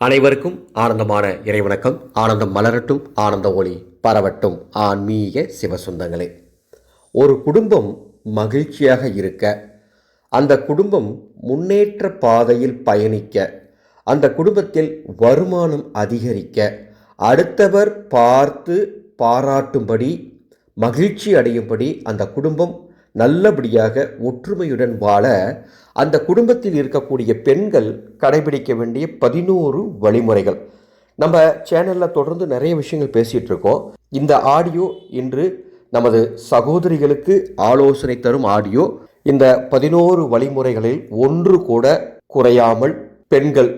அனைவருக்கும் ஆனந்தமான இறைவணக்கம். ஆனந்தம் மலரட்டும் ஆனந்த ஒளி பரவட்டும். ஆன்மீக சிவசுந்தங்களே. ஒரு குடும்பம் மகிழ்ச்சியாக இருக்க அந்த குடும்பம் முன்னேற்ற பாதையில் பயணிக்க அந்த குடும்பத்தில் வருமானம் அதிகரிக்க அடுத்தவர் பார்த்து பாராட்டும்படி மகிழ்ச்சி அடையும்படி அந்த குடும்பம் நல்லபடியாக ஒற்றுமையுடன் வாழ அந்த குடும்பத்தில் இருக்கக்கூடிய பெண்கள் கடைபிடிக்க வேண்டிய பதினோரு வழிமுறைகள். நம்ம சேனலில் தொடர்ந்து நிறைய விஷயங்கள் பேசிகிட்டு இருக்கோம். இந்த ஆடியோ இன்று நமது சகோதரிகளுக்கு ஆலோசனை தரும் ஆடியோ இந்த பதினோரு வழிமுறைகளில் ஒன்று கூட குறையாமல் பெண்கள்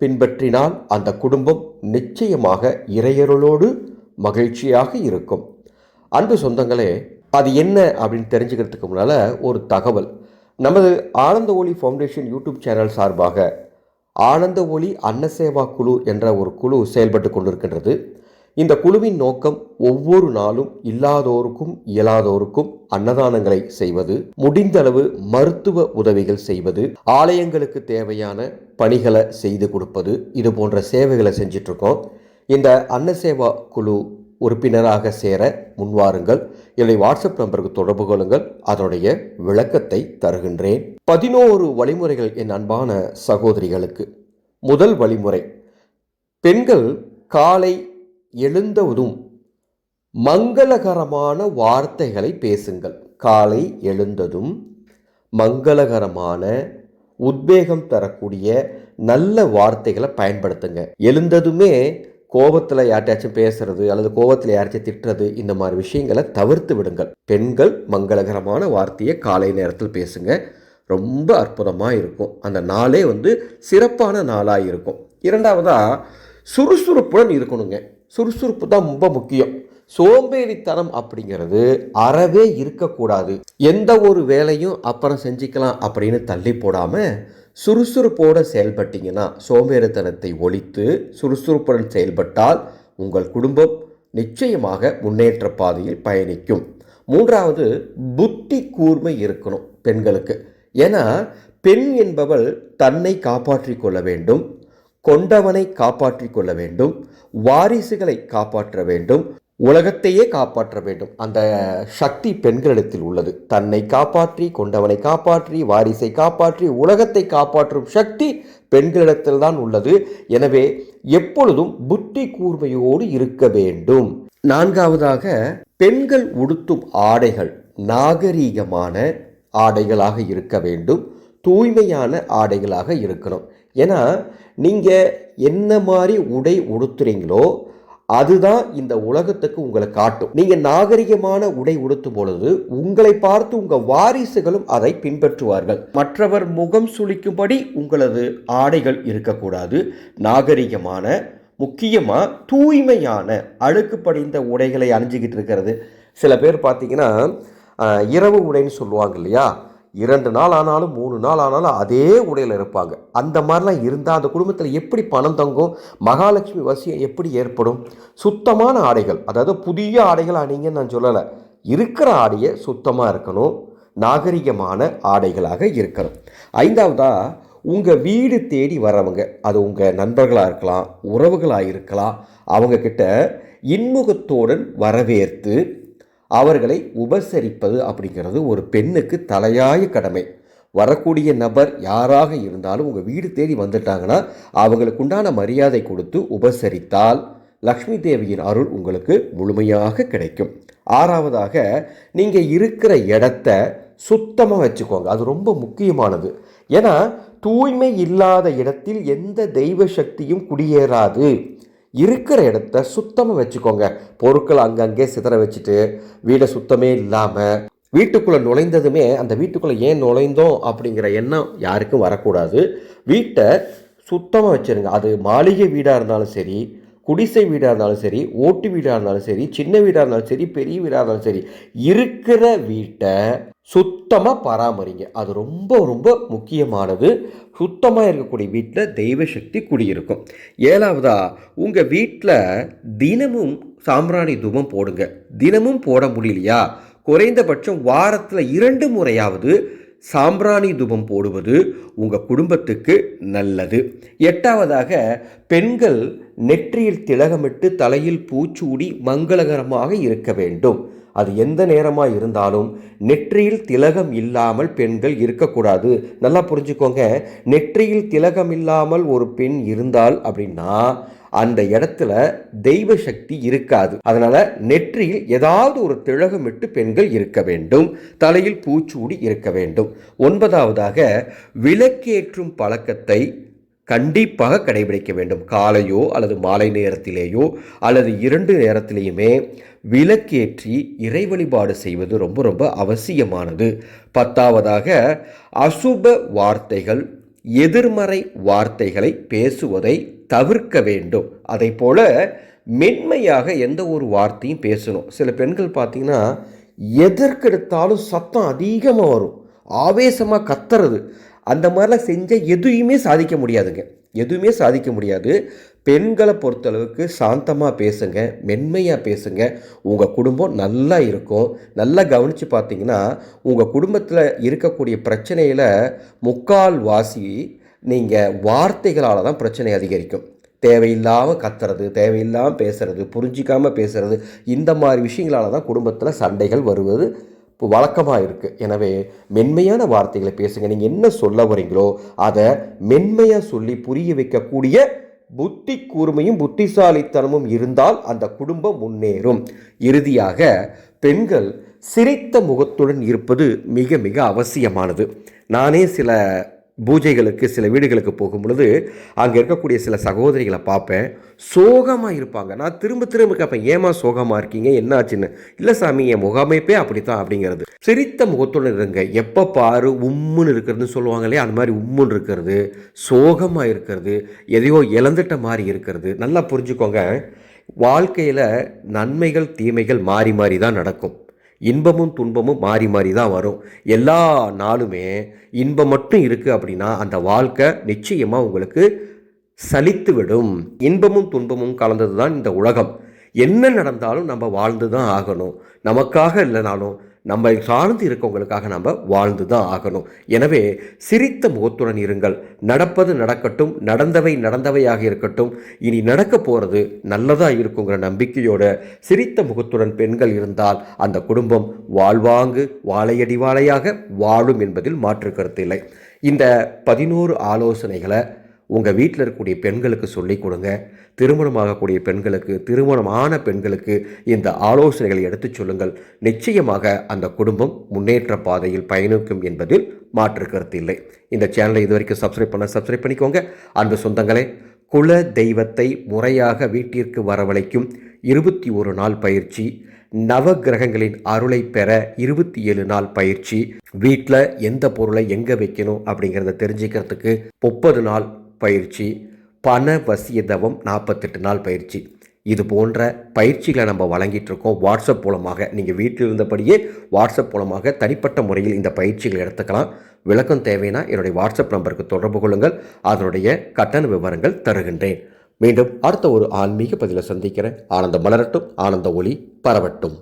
பின்பற்றினால் அந்த குடும்பம் நிச்சயமாக இறையருளோடு மகிழ்ச்சியாக இருக்கும். அன்பு சொந்தங்களே அது என்ன அப்படின்னு தெரிஞ்சுக்கிறதுக்கு முன்னால் ஒரு தகவல். நமது ஆனந்த ஒளி ஃபவுண்டேஷன் யூடியூப் சேனல் சார்பாக ஆனந்த ஒளி அன்னசேவா குழு என்ற ஒரு குழு செயல்பட்டு கொண்டிருக்கின்றது. இந்த குழுவின் நோக்கம் ஒவ்வொரு நாளும் இல்லாதோருக்கும் இயலாதோருக்கும் அன்னதானங்களை செய்வது முடிந்தளவு மருத்துவ உதவிகள் செய்வது ஆலயங்களுக்கு தேவையான பணிகளை செய்து கொடுப்பது இது போன்ற சேவைகளை செஞ்சிட்ருக்கோம். இந்த அன்னசேவா குழு உறுப்பினராக சேர முன்வாருங்கள். என்னுடைய வாட்ஸ்அப் நம்பருக்கு தொடர்பு கொள்ளுங்கள். அதனுடைய விளக்கத்தை தருகின்றேன். பதினோரு வழிமுறைகள் என் அன்பான சகோதரிகளுக்கு. முதல் வழிமுறை. பெண்கள் காலை எழுந்ததும் மங்களகரமான வார்த்தைகளை பேசுங்கள். காலை எழுந்ததும் மங்களகரமான உத்வேகம் தரக்கூடிய நல்ல வார்த்தைகளை பயன்படுத்துங்க. எழுந்ததுமே கோபத்தில் யார்ட்டாச்சும் பேசுறது அல்லது கோபத்தில் யாராச்சும் திட்டுறது இந்த மாதிரி விஷயங்களை தவிர்த்து விடுங்கள். பெண்கள் மங்களகரமான வார்த்தையை காலை நேரத்தில் பேசுங்க. ரொம்ப அற்புதமாக இருக்கும். அந்த நாளே வந்து சிறப்பான நாளாக இருக்கும். இரண்டாவதாக சுறுசுறுப்புடன் இருக்கணுங்க. சுறுசுறுப்பு தான் ரொம்ப முக்கியம். சோம்பேறித்தனம் அப்படிங்கிறது அறவே இருக்கக்கூடாது. எந்த ஒரு வேலையும் அப்புறம் செஞ்சுக்கலாம் அப்படின்னு தள்ளி போடாமல் சுறுசுறுப்போடு செயல்பட்டீங்கன்னா சோம்பேறித்தனத்தை ஒழித்து சுறுசுறுப்புடன் செயல்பட்டால் உங்கள் குடும்பம் நிச்சயமாக முன்னேற்ற பாதையில் பயணிக்கும். மூன்றாவது புத்தி கூர்மை இருக்கணும் பெண்களுக்கு. ஏன்னா பெண் என்பவள் தன்னை காப்பாற்றி கொள்ள வேண்டும் கொண்டவனை காப்பாற்றி கொள்ள வேண்டும் வாரிசுகளை காப்பாற்ற வேண்டும் உலகத்தையே காப்பாற்ற வேண்டும். அந்த சக்தி பெண்களிடத்தில் உள்ளது. தன்னை காப்பாற்றி கொண்டவனை காப்பாற்றி வாரிசை காப்பாற்றி உலகத்தை காப்பாற்றும் சக்தி பெண்களிடத்தில் தான் உள்ளது. எனவே எப்பொழுதும் புத்தி கூர்மையோடு இருக்க வேண்டும். நான்காவதாக பெண்கள் உடுத்தும் ஆடைகள் நாகரீகமான ஆடைகளாக இருக்க வேண்டும். தூய்மையான ஆடைகளாக இருக்கணும். ஏன்னா நீங்கள் என்ன மாதிரி உடை உடுத்துறீங்களோ அதுதான் இந்த உலகத்துக்கு உங்களை காட்டும். நீங்க நாகரிகமான உடை உடுத்தும் பொழுது உங்களை பார்த்து உங்க வாரிசுகளும் அதை பின்பற்றுவார்கள். மற்றவர் முகம் சுளிக்கும்படி உங்களது ஆடைகள் இருக்கக்கூடாது. நாகரிகமான முக்கியமாக தூய்மையான அழுக்கு படிந்த உடைகளை அணிஞ்சிக்கிட்டு இருக்கிறது. சில பேர் பார்த்தீங்கன்னா இரவு உடைன்னு சொல்லுவாங்க இல்லையா? இரண்டு நாள் ஆனாலும் மூணு நாள் ஆனாலும் அதே உடையில் இருப்பாங்க. அந்த மாதிரிலாம் இருந்தால் அந்த குடும்பத்தில் எப்படி பணம் தங்கும்? மகாலட்சுமி வசியம் எப்படி ஏற்படும்? சுத்தமான ஆடைகள் அதாவது புதிய ஆடைகள் அணிங்கன்னு நான் சொல்லலை. இருக்கிற ஆடையை சுத்தமாக இருக்கணும் நாகரிகமான ஆடைகளாக இருக்கணும். ஐந்தாவதாக உங்கள் வீடு தேடி வரவங்க அது உங்கள் நண்பர்களாக இருக்கலாம் உறவுகளாக இருக்கலாம் அவங்கக்கிட்ட இன்முகத்தோடன் வரவேற்று அவர்களை உபசரிப்பது அப்படிங்கிறது ஒரு பெண்ணுக்கு தலையாய கடமை. வரக்கூடிய நபர் யாராக இருந்தாலும் உங்கள் வீடு தேடி வந்துட்டாங்கன்னா அவங்களுக்கு உண்டான மரியாதை கொடுத்து உபசரித்தால் லக்ஷ்மி தேவியின் அருள் உங்களுக்கு முழுமையாக கிடைக்கும். ஆறாவதாக நீங்கள் இருக்கிற இடத்த சுத்தமாக வச்சுக்கோங்க. அது ரொம்ப முக்கியமானது. ஏன்னா தூய்மை இல்லாத இடத்தில் எந்த தெய்வ சக்தியும் குடியேறாது. இருக்கிற இடத்த சுத்தமாக வச்சுக்கோங்க. பொருட்கள் அங்கங்கே சிதற வச்சுட்டு வீடை சுத்தமே இல்லாமல் வீட்டுக்குள்ளே நுழைந்ததுமே அந்த வீட்டுக்குள்ளே ஏன் நுழைந்தோம் அப்படிங்கிற எண்ணம் யாருக்கும் வரக்கூடாது. வீட்டை சுத்தமாக வச்சுருங்க. அது மாளிகை வீடாக இருந்தாலும் சரி குடிசை வீடாக இருந்தாலும் சரி ஓட்டு வீடாக இருந்தாலும் சரி சின்ன வீடாக இருந்தாலும் சரி பெரிய வீடாக இருந்தாலும் சரி இருக்கிற வீட்டை சுத்தமாக பராமரிங்க. அது ரொம்ப ரொம்ப முக்கியமானது. சுத்தமாக இருக்கக்கூடிய வீட்டில் தெய்வ சக்தி குடியிருக்கும். ஏழாவதா உங்கள் வீட்டில் தினமும் சாம்பிராணி தூபம் போடுங்க. தினமும் போட முடியலையா? குறைந்தபட்சம் வாரத்தில் இரண்டு முறையாவது சாம்பிராணி தூபம் போடுவது உங்கள் குடும்பத்துக்கு நல்லது. எட்டாவதாக பெண்கள் நெற்றியில் திலகமிட்டு தலையில் பூச்சூடி மங்களகரமாக இருக்க வேண்டும். அது எந்த நேரமாக இருந்தாலும் நெற்றியில் திலகம் இல்லாமல் பெண்கள் இருக்கக்கூடாது. நல்லா புரிஞ்சுக்கோங்க. நெற்றியில் திலகம் இல்லாமல் ஒரு பெண் இருந்தால் அப்படின்னா அந்த இடத்துல தெய்வ சக்தி இருக்காது. அதனால நெற்றியில் ஏதாவது ஒரு திலகமிட்டு பெண்கள் இருக்க வேண்டும். தலையில் பூச்சூடி இருக்க வேண்டும். ஒன்பதாவதாக விளக்கேற்றும் பழக்கத்தை கண்டிப்பாக கடைபிடிக்க வேண்டும். காலையோ அல்லது மாலை நேரத்திலேயோ அல்லது இரண்டு நேரத்திலேயுமே விளக்கேற்றி இறை வழிபாடு செய்வது ரொம்ப ரொம்ப அவசியமானது. பத்தாவதாக அசுப வார்த்தைகள் எதிர்மறை வார்த்தைகளை பேசுவதை தவிர்க்க வேண்டும். அதை போல மென்மையாக எந்த ஒரு வார்த்தையும் பேசணும். சில பெண்கள் பார்த்தீங்கன்னா எதற்கெடுத்தாலும் சத்தம் அதிகமாக வரும். ஆவேசமாக கத்துறது. அந்த மாதிரிலாம் செஞ்சால் எதுவுமே சாதிக்க முடியாதுங்க. எதுவுமே சாதிக்க முடியாது. பெண்களை பொறுத்தளவுக்கு சாந்தமாக பேசுங்க மென்மையாக பேசுங்க. உங்கள் குடும்பம் நல்லா இருக்கும். நல்லா கவனித்து பார்த்தீங்கன்னா உங்கள் குடும்பத்தில் இருக்கக்கூடிய பிரச்சனையில் முக்கால் வாசி நீங்கள் வார்த்தைகளால் தான் பிரச்சனை அதிகரிக்கும். தேவையில்லாமல் கத்துறது தேவையில்லாமல் பேசுறது புரிஞ்சிக்காமல் பேசுறது இந்த மாதிரி விஷயங்களால தான் குடும்பத்தில் சண்டைகள் வருவது இப்போ வழக்கமாக இருக்குது எனவே மென்மையான வார்த்தைகளை பேசுங்க. நீங்கள் என்ன சொல்ல வரீங்களோ அதை மென்மையாக சொல்லி புரிய வைக்கக்கூடிய புத்தி கூர்மையும் புத்திசாலித்தனமும் இருந்தால் அந்த குடும்பம் முன்னேறும். இறுதியாக பெண்கள் சிரித்த முகத்துடன் இருப்பது மிக மிக அவசியமானது. நானே சில பூஜைகளுக்கு சில வீடுகளுக்கு போகும் பொழுது அங்கே இருக்கக்கூடிய சில சகோதரிகளை பார்ப்பேன். சோகமாக இருப்பாங்க. நான் திரும்ப திரும்ப கேட்பேன் ஏமா சோகமாக இருக்கீங்க? என்னாச்சுன்னு? இல்லை சாமி என் முகமைப்பே அப்படித்தான் அப்படிங்கிறது. சிரித்த முகத்துடன் இருங்க. எப்போ பாரு உம்முன்னு இருக்கிறதுன்னு சொல்லுவாங்க இல்லையா? அந்த மாதிரி உம்முன்னு இருக்கிறது சோகமாக இருக்கிறது எதையோ இழந்துட்ட மாதிரி இருக்கிறது. நல்லா புரிஞ்சுக்கோங்க. வாழ்க்கையில் நன்மைகள் தீமைகள் மாறி மாறி தான் நடக்கும். இன்பமும் துன்பமும் மாறி மாறி தான் வரும். எல்லா நாளுமே இன்பம் மட்டும் இருக்குது அப்படின்னா அந்த வாழ்க்கை நிச்சயமாக உங்களுக்கு சலித்து விடும் இன்பமும் துன்பமும் கலந்தது தான் இந்த உலகம். என்ன நடந்தாலும் நம்ம வாழ்ந்து தான் ஆகணும். நமக்காக இல்லைனாலும் நம்ம சார்ந்து இருக்கவங்களுக்காக நம்ம வாழ்ந்து தான் ஆகணும். எனவே சிரித்த முகத்துடன் இருங்கள். நடப்பது நடக்கட்டும். நடந்தவை நடந்தவையாக இருக்கட்டும். இனி நடக்க போகிறது நல்லதாக இருக்குங்கிற நம்பிக்கையோட சிரித்த முகத்துடன் பெண்கள் இருந்தால் அந்த குடும்பம் வாழ்வாங்கு வாழையடி வாழையாக வாழும் என்பதில் மாற்று கருத்து இல்லை. இந்த பதினோரு ஆலோசனைகளை உங்கள் வீட்டில் இருக்கக்கூடிய பெண்களுக்கு சொல்லிக் கொடுங்க. திருமணமாகக்கூடிய பெண்களுக்கு திருமணமான பெண்களுக்கு இந்த ஆலோசனைகளை எடுத்துச் சொல்லுங்கள். நிச்சயமாக அந்த குடும்பம் முன்னேற்ற பாதையில் பயணிக்கும் என்பதில் மாற்று கருத்து இல்லை. இந்த சேனலை இது வரைக்கும் சப்ஸ்கிரைப் பண்ண சப்ஸ்கிரைப் பண்ணிக்கோங்க. அன்பு சொந்தங்களே குல தெய்வத்தை முறையாக வீட்டிற்கு வரவழைக்கும் இருபத்தி ஒரு நாள் பயிற்சி நவ கிரகங்களின் அருளை பெற இருபத்தி ஏழு நாள் பயிற்சி வீட்டில் எந்த பொருளை எங்கே வைக்கணும் அப்படிங்கிறத தெரிஞ்சுக்கிறதுக்கு முப்பது நாள் பயிற்சி பண வசியதவம் நாற்பத்தெட்டு நாள் பயிற்சி. இது போன்ற பயிற்சிகளை நம்ம வழங்கிட்டு இருக்கோம். வாட்ஸ்அப் மூலமாக நீங்கள் வீட்டில் இருந்தபடியே வாட்ஸ்அப் மூலமாக தனிப்பட்ட முறையில் இந்த பயிற்சிகளை எடுத்துக்கலாம். விளக்கம் தேவைன்னா என்னுடைய வாட்ஸ்அப் நம்பருக்கு தொடர்பு கொள்ளுங்கள். அதனுடைய கட்டண விவரங்கள் தருகின்றேன். மீண்டும் அடுத்த ஒரு ஆன்மீக பதிலை சந்திக்கிறேன். ஆனந்த மலரட்டும். ஆனந்த ஒளி பரவட்டும்.